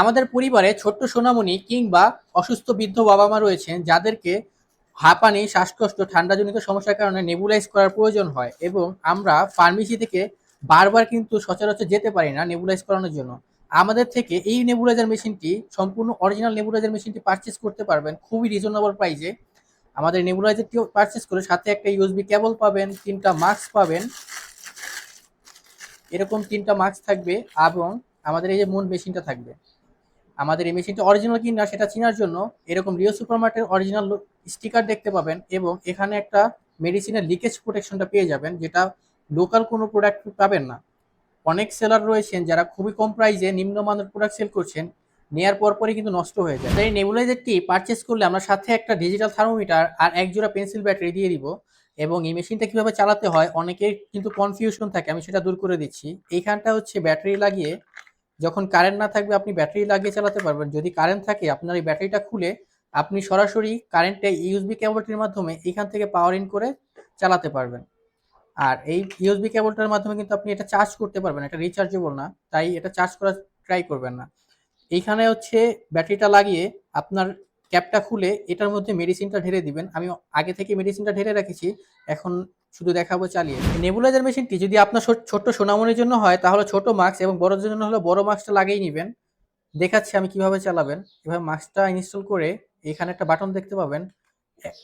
আমাদের পরিবারে ছোট্ট সোনামণি কিংবা অসুস্থ বৃদ্ধ বাবা মা রয়েছেন, যাদেরকে হাঁপানি, শ্বাসকষ্ট, ঠান্ডাজনিত সমস্যার কারণে নেবুলাইজ করার প্রয়োজন হয় এবং আমরা ফার্মেসি থেকে বারবার কিন্তু সচরাচর যেতে পারি না নেবুলাইজ করানোর জন্য। আমাদের থেকে এই নেবুলাইজার মেশিনটি, সম্পূর্ণ অরিজিনাল নেবুলাইজার মেশিনটি পারচেস করতে পারবেন খুবই রিজনেবল প্রাইসে আমাদের নেবুলাইজারটি পারচেস করে সাথে একটা ইউএসবি কেবল পাবেন, তিনটা মাস্ক পাবেন। এরকম তিনটা মাস্ক থাকবে এবং আমাদের এই যে মূল মেশিনটা থাকবে। আমাদের এই মেশিনটা অরিজিনাল কিনা সেটা চেনার জন্য এরকম রিও সুপারমার্টের অরিজিনাল স্টিকার দেখতে পাবেন এবং এখানে একটা মেডিসিনের লিকেজ প্রোটেকশনটা পেয়ে যাবেন, যেটা লোকাল কোনো প্রোডাক্ট পাবেন না। অনেক সেলার রয়েছেন যারা খুবই কম প্রাইসে নিম্নমানের প্রোডাক্ট সেল করছেন, নেয়ার পর পরই কিন্তু নষ্ট হয়ে যায়। এই নেবুলাইজারটি পারচেস করলে আমরা সাথে একটা ডিজিটাল থার্মোমিটার আর এক জোড়া পেন্সিল ব্যাটারি দিয়ে দিব এবং এই মেশিনটা কীভাবে চালাতে হয় অনেকের কিন্তু কনফিউশন থাকে, আমি সেটা দূর করে দিচ্ছি। এইখানটা হচ্ছে ব্যাটারি লাগিয়ে যখন কারেন্ট না থাকবে, আপনি ব্যাটারি লাগিয়ে চালাতে পারবেন। যদি কারেন্ট থাকে, আপনার এই ব্যাটারিটা খুলে আপনি সরাসরি কারেন্টে ইউএসবি কেবলটির মাধ্যমে এখান থেকে পাওয়ার ইন করে চালাতে পারবেন। আর এই ইউএসবি কেবলটার মাধ্যমে কিন্তু আপনি এটা চার্জ করতে পারবেন। এটা রিচার্জেবল না, তাই এটা চার্জ করার ট্রাই করবেন না। এইখানে হচ্ছে ব্যাটারিটা লাগিয়ে আপনার ক্যাপটা খুলে এটার মধ্যে মেডিসিনটা ঢেলে দিবেন। আমি আগে থেকে মেডিসিনটা ঢেলে রেখেছি, এখন শুধু দেখাবো চালিয়ে। নেবুলাইজার মেশিনটি যদি আপনার ছোট্ট সোনামনির জন্য হয়, তাহলে ছোট মাস্ক এবং বড়দের জন্য হলে বড় মাস্কটা লাগিয়ে নেবেন। দেখাচ্ছি আমি কীভাবে চালাবেন। এভাবে মাস্কটা ইনস্টল করে এখানে একটা বাটন দেখতে পাবেন।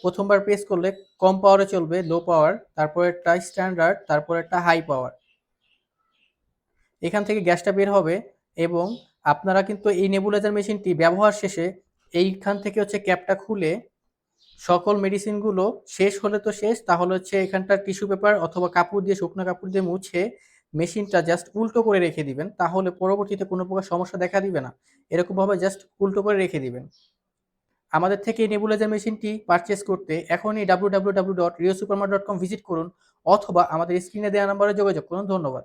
প্রথমবার প্রেস করলে কম পাওয়ারে চলবে লো পাওয়ার তারপরে একটা স্ট্যান্ডার্ড তারপর একটা হাই পাওয়ার এখান থেকে গ্যাসটা বের হবে এবং আপনারা কিন্তু এই নেবুলাইজার মেশিনটি ব্যবহার শেষে এইখান থেকে হচ্ছে ক্যাপটা খুলে সকল মেডিসিনগুলো শেষ হলে তো শেষ, তাহলে হচ্ছে এখানটা টিস্যু পেপার অথবা কাপড় দিয়ে, শুকনো কাপড় দিয়ে মুছে মেশিনটা জাস্ট উল্টো করে রেখে দিবেন, তাহলে পরবর্তীতে কোনো প্রকার সমস্যা দেখা দিবে না। এরকমভাবে জাস্ট উল্টো করে রেখে দিবেন। আমাদের থেকে এই নেবুলাইজার মেশিনটি পারচেস করতে এখনই W W W dot Rio Supermart dot com visit করুন, অথবা আমাদের স্ক্রিনে দেওয়া নাম্বারে যোগাযোগ করুন। ধন্যবাদ।